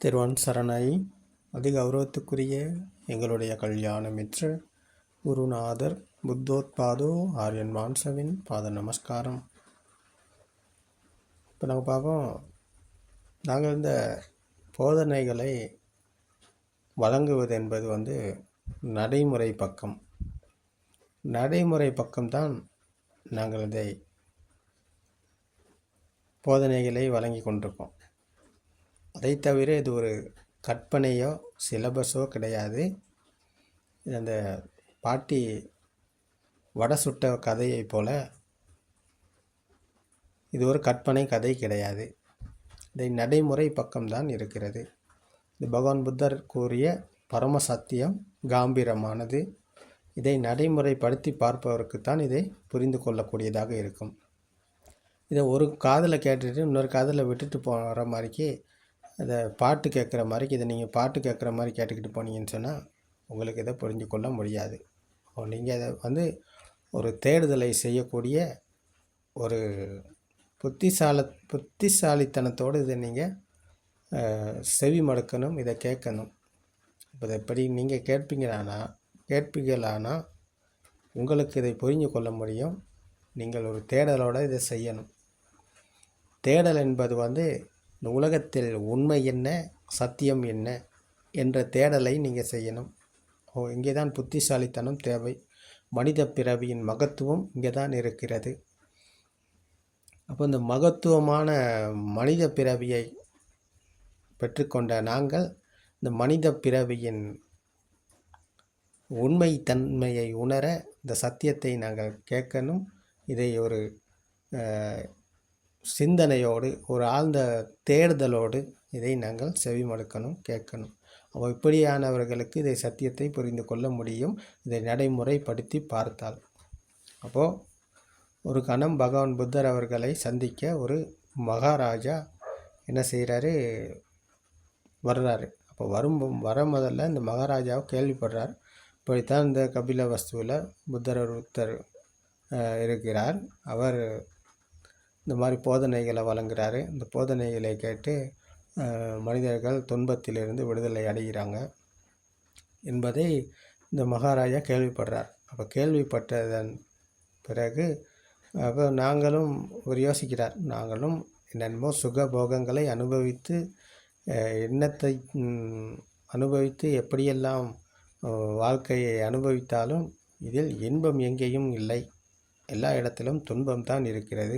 திருவன் சரணை அதி கௌரவத்துக்குரிய எங்களுடைய கல்யாண மித்ர குருநாதர் புத்தோத்பாதோ ஆரியன் மான்சவின் பாத நமஸ்காரம். இப்போ நம்ம பார்ப்போம் நாங்கள் இந்த போதனைகளை வழங்குவது என்பது வந்து நடைமுறை பக்கம். நடைமுறை பக்கம்தான் நாங்கள் இதை போதனைகளை வழங்கி கொண்டிருக்கோம். அதை தவிர இது ஒரு கற்பனையோ சிலபஸோ கிடையாது. அந்த பாட்டி வடை சுட்ட கதையைப் போல இது ஒரு கற்பனை கதை கிடையாது. இதை நடைமுறை பக்கம்தான் இருக்கிறது. இது பகவான் புத்தர் கூறிய பரம சத்தியம் காம்பீரமானது. இதை நடைமுறைப்படுத்தி பார்ப்பவருக்குத்தான் இதை புரிந்து கொள்ளக்கூடியதாக இருக்கும். இதை ஒரு காதில் கேட்டுட்டு இன்னொரு காதில் விட்டுட்டு போகிற மாதிரிக்கு அதை பாட்டு கேட்குற மாதிரி இதை நீங்கள் பாட்டு கேட்குற மாதிரி கேட்டுக்கிட்டு போனீங்கன்னு சொன்னால் உங்களுக்கு இதை புரிஞ்சு கொள்ள முடியாது. நீங்கள் அதை வந்து ஒரு தேடுதலை செய்யக்கூடிய ஒரு புத்திசால புத்திசாலித்தனத்தோடு இதை நீங்கள் செவி மடுக்கணும் இதை கேட்கணும் இப்போ இதை எப்படி நீங்கள் கேட்பீங்களானா கேட்பீங்களானா உங்களுக்கு இதை புரிஞ்சு கொள்ள முடியும். நீங்கள் ஒரு தேடலோடு இதை செய்யணும். தேடல் என்பது வந்து இந்த உலகத்தில் உண்மை என்ன சத்தியம் என்ன என்ற தேடலை நீங்கள் செய்யணும். ஓ இங்கே தான் புத்திசாலித்தனம் தேவை. மனித பிறவியின் மகத்துவம் இங்கே தான் இருக்கிறது. அப்போ இந்த மகத்துவமான மனித பிறவியை பெற்றுக்கொண்ட நாங்கள் இந்த மனித பிறவியின் உண்மை தன்மையை உணர இந்த சத்தியத்தை நாங்கள் கேட்கணும். இதை ஒரு சிந்தனையோடு ஒரு ஆழ்ந்த தேடுதலோடு இதை நாங்கள் செவிமடுக்கணும் கேட்கணும். அப்போ இப்படியானவர்களுக்கு இதை சத்தியத்தை புரிந்து கொள்ள முடியும். இதை நடைமுறைப்படுத்தி பார்த்தால். அப்போது ஒரு கணம் பகவான் புத்தர் அவர்களை சந்திக்க ஒரு மகாராஜா என்ன செய்கிறாரு வர்றாரு. அப்போ வரும் வர முதல்ல இந்த மகாராஜாவை கேள்விப்படுறார். இப்படித்தான் இந்த கபில வஸ்துவில் புத்தர் ஒருத்தர் இருக்கிறார். அவர் இந்த மாதிரி போதனைகளை வழங்குறாரு. இந்த போதனைகளை கேட்டு மனிதர்கள் துன்பத்திலிருந்து விடுதலை அடைகிறாங்க என்பதை இந்த மகாராஜா கேள்விப்படுறார். அப்போ கேள்விப்பட்டதன் பிறகு அப்போ நாங்களும் ஒரு யோசிக்கிறார் நாங்களும் என்னென்னமோ சுக போகங்களை அனுபவித்து எண்ணத்தை அனுபவித்து எப்படியெல்லாம் வாழ்க்கையை அனுபவித்தாலும் இதில் இன்பம் எங்கேயும் இல்லை. எல்லா இடத்திலும் துன்பம் தான் இருக்கிறது.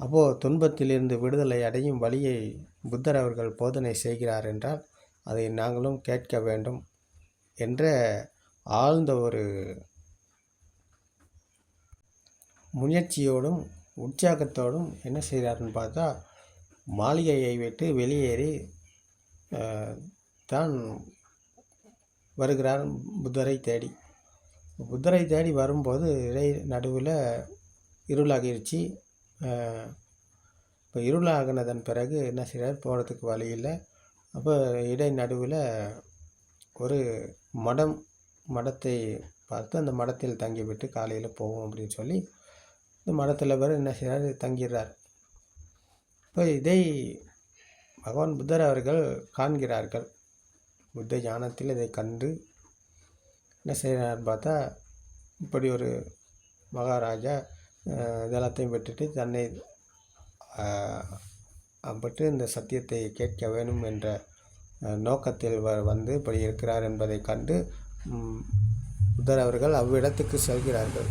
அப்போது துன்பத்திலிருந்து விடுதலை அடையும் வழியை புத்தர் அவர்கள் போதனை செய்கிறார் என்றால் அதை நாங்களும் கேட்க வேண்டும் என்ற ஆழ்ந்த ஒரு முயற்சியோடும் உற்சாகத்தோடும் என்ன செய்கிறாருன்னு பார்த்தா மாளிகையை விட்டு வெளியேறி தான் வருகிறார் புத்தரை தேடி. புத்தரை தேடி வரும்போது இடை நடுவில் இருளாகிருச்சு இப்போ இருளாகினதன் பிறகு என்ன செய்கிறார் போகிறதுக்கு வழி இல்லை. அப்போ இடை நடுவில் ஒரு மடம் மடத்தை பார்த்து அந்த மடத்தில் தங்கிவிட்டு காலையில் போவோம் அப்படின்னு சொல்லி இந்த மடத்தில் பிறகு என்ன செய்கிறார் தங்கிறார் இப்போ இதை பகவான் புத்தர் அவர்கள் காண்கிறார்கள். புத்த ஞானத்தில் இதை கண்டு என்ன செய்கிறார் பார்த்தா இப்படி ஒரு மகாராஜா இதெல்லாத்தையும் விட்டுட்டு தன்னை பட்டு இந்த சத்தியத்தை கேட்க வேணும் என்ற நோக்கத்தில் வ வந்து இப்படி இருக்கிறார் என்பதை கண்டு புத்தர் அவர்கள் அவ்விடத்துக்கு செல்கிறார்கள்.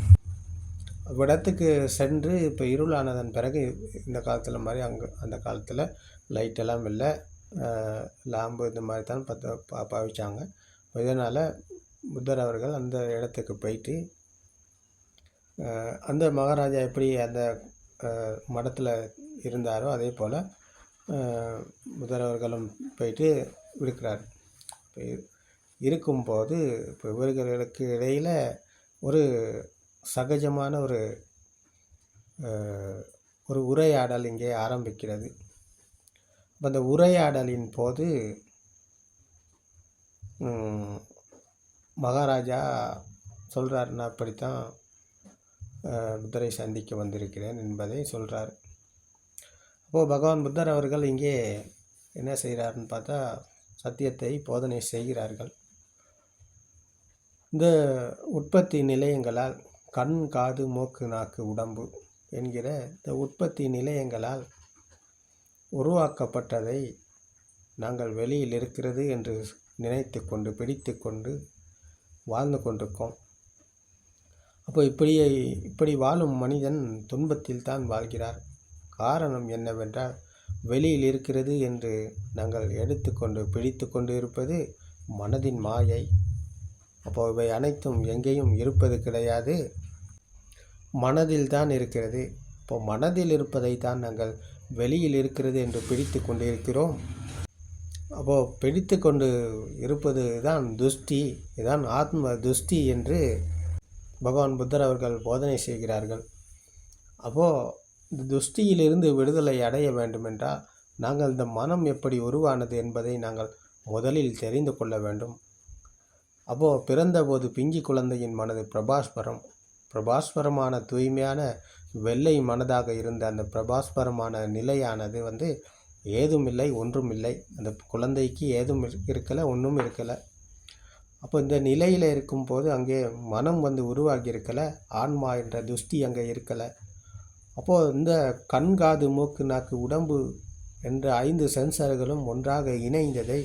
அவ்விடத்துக்கு சென்று இப்போ இருளானதன் பிறகு இந்த காலத்தில் மாதிரி அங்கே அந்த காலத்தில் லைட்டெல்லாம் இல்லை. லாம்பு இந்த மாதிரி தான் பத்த பா பாவிச்சாங்க. இதனால் புத்தர் அவர்கள் அந்த இடத்துக்கு போயிட்டு அந்த மகாராஜா எப்படி அந்த மடத்தில் இருந்தாரோ அதே போல் முதல்வர்களும் போயிட்டு இருக்கிறார். இப்போ இருக்கும்போது இப்போ இவர்களுக்கு இடையில் ஒரு சகஜமான ஒரு ஒரு உரையாடல் இங்கே ஆரம்பிக்கிறது. இப்போ அந்த உரையாடலின் போது மகாராஜா சொல்கிறார் நான் இப்படித்தான் புத்தரை சந்திக்க வந்திருக்கிறேன் என்பதை சொல்கிறார் அப்போது பகவான் புத்தர் அவர்கள் இங்கே என்ன செய்கிறாருன்னு பார்த்தா சத்தியத்தை போதனை செய்கிறார்கள். இந்த உற்பத்தி நிலையங்களால் கண் காது மூக்கு நாக்கு உடம்பு என்கிற இந்த உற்பத்தி நிலையங்களால் உருவாக்கப்பட்டதை நாங்கள் வெளியில் இருக்கிறது என்று நினைத்து கொண்டு பிடித்து கொண்டு வாழ்ந்து கொண்டிருக்கோம். அப்போ இப்படி இப்படி வாழும் மனிதன் துன்பத்தில் தான் வாழ்கிறார். காரணம் என்னவென்றால் வெளியில் இருக்கிறது என்று நாங்கள் எடுத்துக்கொண்டு பிடித்து கொண்டு இருப்பது மனதின் மாயை. அப்போ இவை அனைத்தும் எங்கேயும் இருப்பது கிடையாது. மனதில் தான் இருக்கிறது. இப்போ மனதில் இருப்பதை தான் நாங்கள் வெளியில் இருக்கிறது என்று பிடித்து கொண்டு இருக்கிறோம் அப்போது பிடித்து கொண்டு இருப்பது தான் துஷ்டி இதுதான் ஆத்ம துஷ்டி என்று பகவான் புத்தர் அவர்கள் போதனை செய்கிறார்கள். அப்போது இந்த துஷ்டியிலிருந்து விடுதலை அடைய வேண்டுமென்றால் நாங்கள் இந்த மனம் எப்படி உருவானது என்பதை நாங்கள் முதலில் தெரிந்து கொள்ள வேண்டும். அப்போது பிறந்தபோது பிஞ்சி குழந்தையின் மனது பிரபாஸ்வரம். பிரபாஸ்வரமான தூய்மையான வெள்ளை மனதாக இருந்த அந்த பிரபாஸ்வரமான நிலையானது வந்து ஏதுமில்லை ஒன்றுமில்லை. ஒன்றும் இல்லை அந்த குழந்தைக்கு ஏதும் இருக்கலை ஒன்றும் இருக்கலை. அப்போ இந்த நிலையில் இருக்கும்போது அங்கே மனம் வந்து உருவாகி இருக்கலை ஆன்மா என்ற துஷ்டி அங்கே இருக்கலை. அப்போது இந்த கண் காது மூக்கு நாக்கு உடம்பு என்ற ஐந்து சென்சர்களும் ஒன்றாக இணைந்ததை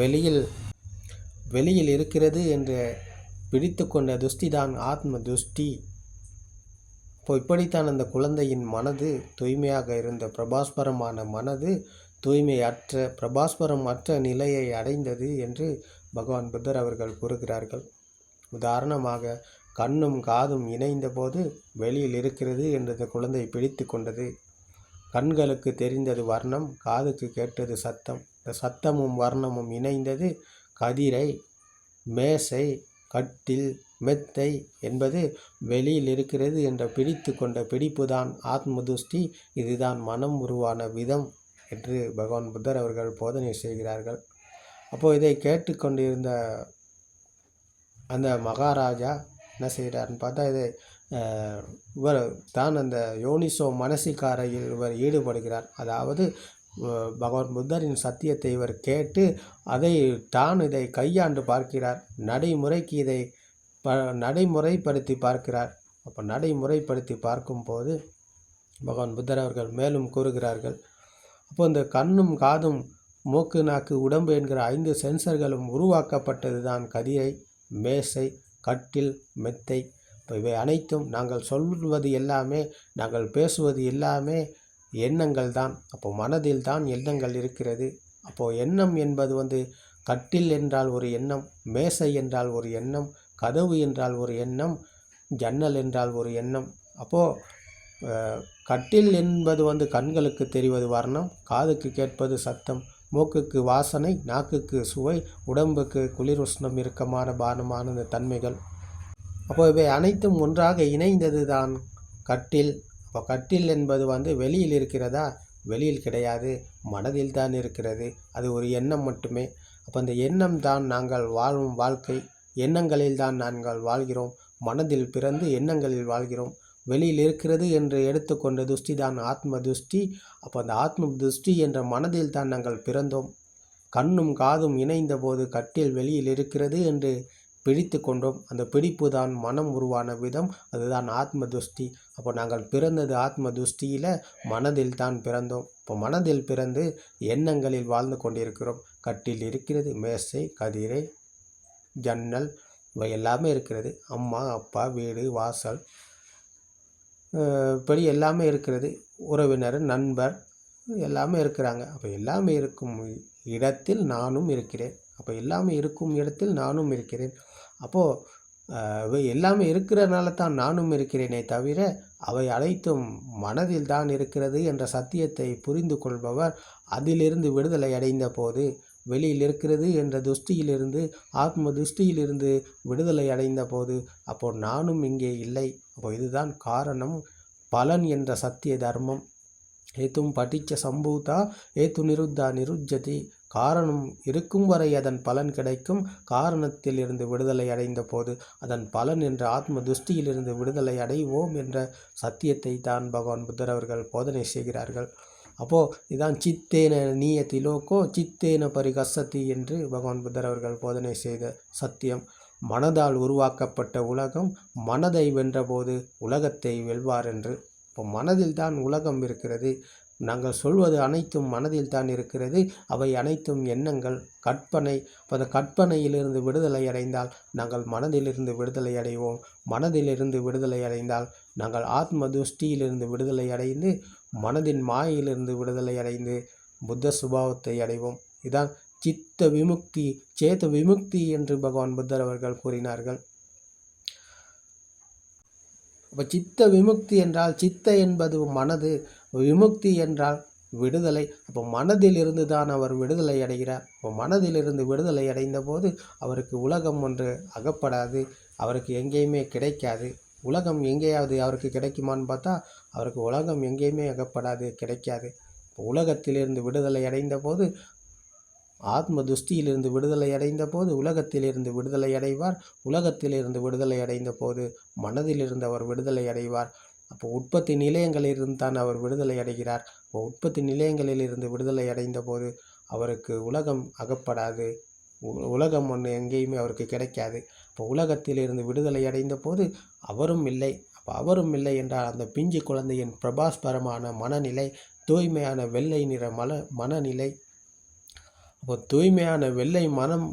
வெளியில் வெளியில் இருக்கிறது என்று பிடித்து கொண்ட துஷ்டி தான் ஆத்ம துஷ்டி. இப்போ இப்படித்தான் அந்த குழந்தையின் மனது தூய்மையாக இருந்த பிரபாஸ்பரமான மனது தூய்மையற்ற பிரபாஸ்பரம் அற்ற நிலையை அடைந்தது என்று பகவான் புத்தர் அவர்கள் கூறுகிறார்கள் உதாரணமாக கண்ணும் காதும் இணைந்தபோது வெளியில் இருக்கிறது என்று குழந்தை பிடித்து கொண்டது. கண்களுக்கு தெரிந்தது வர்ணம் காதுக்கு கேட்டது சத்தம். இந்த சத்தமும் வர்ணமும் இணைந்தது கதிரை மேசை கட்டில் மெத்தை என்பது வெளியில் இருக்கிறது என்ற பிடித்து கொண்ட பிடிப்புதான். ஆத்மதுஷ்டி இதுதான் மனம் உருவான விதம் என்று பகவான் புத்தர் அவர்கள் போதனை செய்கிறார்கள். அப்போது இதை கேட்டுக்கொண்டிருந்த அந்த மகாராஜா என்ன செய்கிறாருன்னு பார்த்தா இதை இவர் தான் அந்த யோனிசோ மனசிக்காரையில் இவர் ஈடுபடுகிறார். அதாவது பகவான் புத்தரின் சத்தியத்தை இவர் கேட்டு அதை தான் இதை கையாண்டு பார்க்கிறார். நடைமுறைக்கு இதை ப நடைமுறைப்படுத்தி பார்க்கிறார். அப்போ நடைமுறைப்படுத்தி பார்க்கும்போது பகவான் புத்தர் அவர்கள் மேலும் கூறுகிறார்கள் அப்போ இந்த கண்ணும் காதும் மூக்கு நாக்கு உடம்பு என்கிற ஐந்து சென்சர்களும் உருவாக்கப்பட்டது தான் கதிரை மேசை கட்டில் மெத்தை. இவை அனைத்தும் நாங்கள் சொல்வது எல்லாமே நாங்கள் பேசுவது எல்லாமே எண்ணங்கள் தான் அப்போ மனதில் தான் எண்ணங்கள் இருக்கிறது. அப்போது எண்ணம் என்பது வந்து கட்டில் என்றால் ஒரு எண்ணம் மேசை என்றால் ஒரு எண்ணம் கதவு என்றால் ஒரு எண்ணம் ஜன்னல் என்றால் ஒரு எண்ணம். அப்போது கட்டில் என்பது வந்து கண்களுக்கு தெரிவது வர்ணம் காதுக்கு கேட்பது சத்தம் மூக்குக்கு வாசனை நாக்குக்கு சுவை உடம்புக்கு குளிர் உஷ்ணம் இறுக்கமான பானமான இந்த தன்மைகள். அப்போ இவை அனைத்தும் ஒன்றாக இணைந்தது தான் கட்டில். அப்போ கட்டில் என்பது வந்து வெளியில் இருக்கிறதா? வெளியில் கிடையாது. மனதில் தான் இருக்கிறது. அது ஒரு எண்ணம் மட்டுமே. அப்போ அந்த எண்ணம் தான் நாங்கள் வாழும் வாழ்க்கை. எண்ணங்களில் தான் நாங்கள் வாழ்கிறோம். மனதில் பிறந்து எண்ணங்களில் வாழ்கிறோம். வெளியில் இருக்கிறது என்று எடுத்துக்கொண்ட துஷ்டி தான் ஆத்ம துஷ்டி அப்போ அந்த ஆத்ம துஷ்டி என்ற மனதில் தான் நாங்கள் பிறந்தோம். கண்ணும் காதும் இணைந்த போது கட்டில் வெளியில் இருக்கிறது என்று பிடித்து கொண்டோம் அந்த பிடிப்பு தான் மனம் உருவான விதம். அதுதான் ஆத்ம துஷ்டி அப்போ நாங்கள் பிறந்தது ஆத்ம துஷ்டியில் மனதில் தான் பிறந்தோம். இப்போ மனதில் பிறந்து எண்ணங்களில் வாழ்ந்து கொண்டிருக்கிறோம். கட்டில் இருக்கிறது மேசை கதிரை ஜன்னல் இவை எல்லாமே இருக்கிறது. அம்மா அப்பா வீடு வாசல். படி இப்படி எல்லாமே இருக்கிறது. உறவினர் நண்பர் எல்லாமே இருக்கிறாங்க. அப்போ எல்லாமே இருக்கும் இடத்தில் நானும் இருக்கிறேன். அப்போ எல்லாமே இருக்கும் இடத்தில் நானும் இருக்கிறேன். அப்போது எல்லாமே இருக்கிறனால தான் நானும் இருக்கிறேனே தவிர அவை அனைத்தும் மனதில் தான் இருக்கிறது என்ற சத்தியத்தை புரிந்து கொள்பவர் அதிலிருந்து விடுதலை அடைந்த போது வெளியில் இருக்கிறது என்ற துஷ்டியிலிருந்து ஆத்ம துஷ்டியிலிருந்து விடுதலை அடைந்த போது அப்போ நானும் இங்கே இல்லை. அப்போ இதுதான் காரணம். பலன் என்ற சத்திய தர்மம். ஏத்தும் படிச்ச சம்பூதா ஏத்து நிருத்தா நிருஜ்ஜதி. காரணம் இருக்கும் வரை அதன் பலன் கிடைக்கும். காரணத்தில் இருந்து விடுதலை அடைந்த போது அதன் பலன் என்ற ஆத்ம துஷ்டியிலிருந்து விடுதலை அடைவோம் என்ற சத்தியத்தை தான் பகவான் புத்தர் அவர்கள் போதனை செய்கிறார்கள். அப்போது இதான் சித்தேன நீயத்திலோக்கோ சித்தேன பரிகசதி என்று பகவான் புத்தர் அவர்கள் போதனை செய்த சத்தியம். மனதால் உருவாக்கப்பட்ட உலகம் மனதை வென்றபோது உலகத்தை வெல்வார் என்று இப்போ மனதில் தான் உலகம் இருக்கிறது. நாங்கள் சொல்வது அனைத்தும் மனதில் தான் இருக்கிறது. அவை அனைத்தும் எண்ணங்கள் கற்பனை. அந்த கற்பனையிலிருந்து விடுதலை அடைந்தால் நாங்கள் மனதிலிருந்து விடுதலை அடைவோம். மனதிலிருந்து விடுதலை அடைந்தால் நாங்கள் ஆத்ம துஷ்டியிலிருந்து விடுதலை அடைந்து மனதின் மாயிலிருந்து விடுதலை அடைந்து புத்த சுபாவத்தை அடைவோம். இதான் சித்த விமுக்தி சேத விமுக்தி என்று பகவான் புத்தர் அவர்கள் கூறினார்கள். இப்போ சித்த விமுக்தி என்றால் சித்த என்பது மனது விமுக்தி என்றால் விடுதலை. அப்போ மனதிலிருந்து தான் அவர் விடுதலை அடைகிறார். இப்போ மனதிலிருந்து விடுதலை அடைந்த போது அவருக்கு உலகம் ஒன்று அகப்படாது அவருக்கு எங்கேயுமே கிடைக்காது. உலகம் எங்கேயாவது அவருக்கு கிடைக்குமான்னு பார்த்தா அவருக்கு உலகம் எங்கேயுமே அகப்படாது கிடைக்காது. இப்போ உலகத்திலிருந்து விடுதலை அடைந்த போது ஆத்ம துஷ்டியிலிருந்து விடுதலை அடைந்த போது உலகத்திலிருந்து விடுதலை அடைவார். உலகத்திலிருந்து விடுதலை அடைந்த போது மனதிலிருந்து அவர் விடுதலை அடைவார். அப்போ உற்பத்தி நிலையங்களிலிருந்து தான் அவர் விடுதலை அடைகிறார். அப்போ உற்பத்தி நிலையங்களில் இருந்து விடுதலை அடைந்த போது அவருக்கு உலகம் அகப்படாது. உ- உலகம் ஒன்று எங்கேயுமே அவருக்கு கிடைக்காது. இப்போ உலகத்திலிருந்து விடுதலை அடைந்த போது அவரும் இல்லை. அப்போ அவரும் இல்லை என்றால் அந்த பிஞ்சு குழந்தையின் பிரபாஸ்பரமான மனநிலை தூய்மையான வெள்ளை நிற மல மனநிலை அப்போ தூய்மையான வெள்ளை மனம்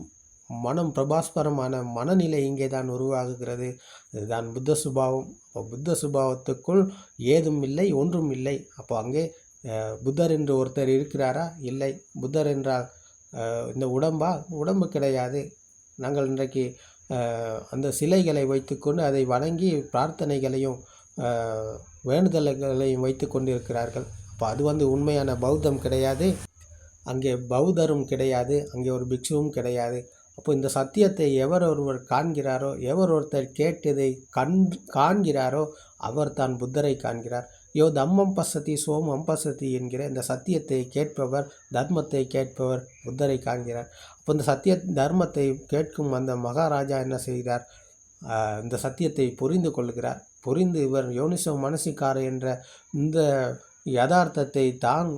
மனம் பிரபாஸ்பரமான மனநிலை இங்கே தான் உருவாகுகிறது. இதுதான் புத்த சுபாவம். அப்போ புத்த சுபாவத்துக்குள் ஏதும் இல்லை ஒன்றும் இல்லை. அப்போ அங்கே புத்தர் என்று ஒருத்தர் இருக்கிறாரா? இல்லை. புத்தர் என்றால் இந்த உடம்பா? உடம்பு கிடையாது. நாங்கள் இன்றைக்கு அந்த சிலைகளை வைத்துக்கொண்டு அதை வணங்கி பிரார்த்தனைகளையும் வேண்டுதல்களையும் வைத்து கொண்டிருக்கிறார்கள் அப்போ அது வந்து உண்மையான பௌத்தம் கிடையாது. அங்கே பௌத்தரும் கிடையாது அங்கே ஒரு பிக்ஷுவும் கிடையாது. அப்போ இந்த சத்தியத்தை எவர் ஒருவர் காண்கிறாரோ எவர் ஒருத்தர் கேட்டதை கண் காண்கிறாரோ அவர் தான் புத்தரை காண்கிறார். யோ தம்மம் பசதி சோமம் பசதி என்கிற இந்த சத்தியத்தை கேட்பவர் தர்மத்தை கேட்பவர் புத்தரை காண்கிறார். அப்போ இந்த சத்திய தர்மத்தை கேட்கும் அந்த மகாராஜா என்ன செய்கிறார்? இந்த சத்தியத்தை புரிந்து கொள்கிறார். புரிந்து இவர் யோனிசோ மனசிக்கார என்ற இந்த யதார்த்தத்தை தான்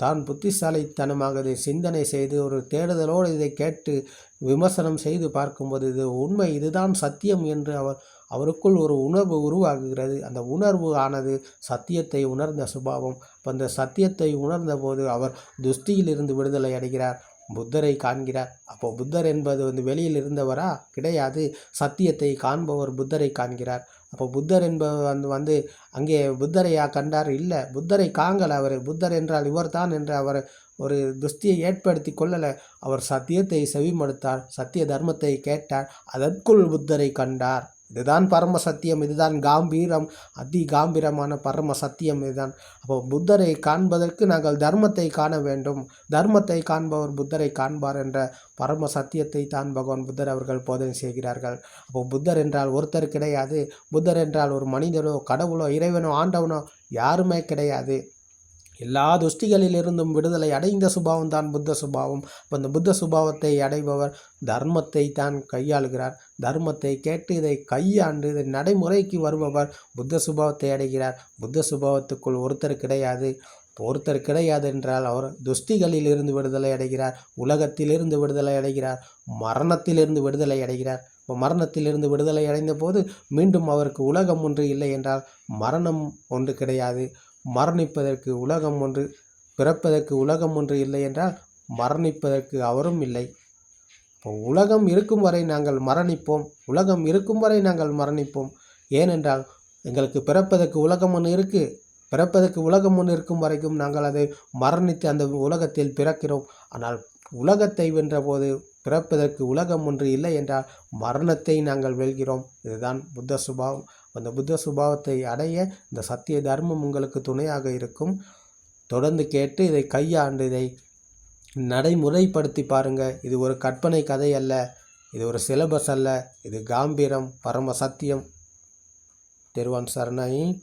தான் புத்திசாலித்தனமாக இதை சிந்தனை செய்து ஒரு தேடுதலோடு இதை கேட்டு விமர்சனம் செய்து பார்க்கும்போது இது உண்மை இதுதான் சத்தியம் என்று அவர் அவருக்குள் ஒரு உணர்வு உருவாகுகிறது. அந்த உணர்வு ஆனது சத்தியத்தை உணர்ந்த சுபாவம். அந்த சத்தியத்தை உணர்ந்த போது அவர் துஷ்டியிலிருந்து விடுதலை அடைகிறார். புத்தரை காண்கிறார். அப்போ புத்தர் என்பது வந்து வெளியில் இருந்தவரா? கிடையாது. சத்தியத்தை காண்பவர் புத்தரை காண்கிறார். அப்போ புத்தர் என்பவர் வந்து வந்து அங்கே புத்தரையா கண்டார்? இல்லை. புத்தரை காங்கல் அவர். புத்தர் என்றால் இவர்தான் என்று அவர் ஒரு துஷ்டியை ஏற்படுத்தி கொள்ளலை. அவர் சத்தியத்தை செவிமடுத்தார். சத்திய தர்மத்தை கேட்டார். அதற்குள் புத்தரை கண்டார். இதுதான் பரம சத்தியம் இதுதான் காம்பீரம் அதி காம்பீரமான பரம சத்தியம் இதுதான். அப்போ புத்தரை காண்பதற்கு நாங்கள் தர்மத்தை காண வேண்டும். தர்மத்தை காண்பவர் புத்தரை காண்பார் என்ற பரம சத்தியத்தை தான் பகவான் புத்தர் அவர்கள் போதனை செய்கிறார்கள். அப்போ புத்தர் என்றால் ஒருத்தர் கிடையாது. புத்தர் என்றால் ஒரு மனிதனோ கடவுளோ இறைவனோ ஆண்டவனோ யாருமே கிடையாது. எல்லா துஷ்டிகளிலிருந்தும் விடுதலை அடைந்த சுபாவம் தான் புத்த சுபாவம். அப்போ அந்த புத்த சுபாவத்தை அடைபவர் தர்மத்தை தான் கையாளுகிறார். தர்மத்தை கேட்டு இதை கையாண்டு இதை நடைமுறைக்கு வருபவர் புத்த சுபாவத்தை அடைகிறார். புத்த சுபாவத்துக்குள் ஒருத்தர் கிடையாது. ஒருத்தர் கிடையாது என்றால் அவர் துஷ்டிகளில் இருந்து விடுதலை அடைகிறார். உலகத்திலிருந்து விடுதலை அடைகிறார். மரணத்திலிருந்து விடுதலை அடைகிறார். இப்போ மரணத்திலிருந்து விடுதலை அடைந்த போது மீண்டும் அவருக்கு உலகம் ஒன்று இல்லை என்றால் மரணம் ஒன்று கிடையாது. மரணிப்பதற்கு உலகம் ஒன்று பிறப்பதற்கு உலகம் ஒன்று இல்லை என்றால் மரணிப்பதற்கு அவரும் இல்லை. இப்போ உலகம் இருக்கும் வரை நாங்கள் மரணிப்போம். உலகம் இருக்கும் வரை நாங்கள் மரணிப்போம். ஏனென்றால் எங்களுக்கு பிறப்பதற்கு உலகம் ஒன்று இருக்குது பிறப்பதற்கு உலகம் ஒன்று இருக்கும் வரைக்கும் நாங்கள் அதை மரணித்து அந்த உலகத்தில் பிறக்கிறோம். ஆனால் உலகத்தை வென்றபோது பிறப்பதற்கு உலகம் ஒன்று இல்லை என்றால் மரணத்தை நாங்கள் வெல்கிறோம். இதுதான் புத்த சுபாவம். அந்த புத்த சுபாவத்தை அடைய இந்த சத்திய தர்மம் உங்களுக்கு துணையாக இருக்கும். தொடர்ந்து கேட்டு இதை கையாண்டு இதை நடைமுறைப்படுத்தி பாருங்கள் இது ஒரு கற்பனை கதை அல்ல. இது ஒரு சிலபஸ் அல்ல. இது காம்பீரம் பரம சத்தியம். தெருவான் சரணாயி.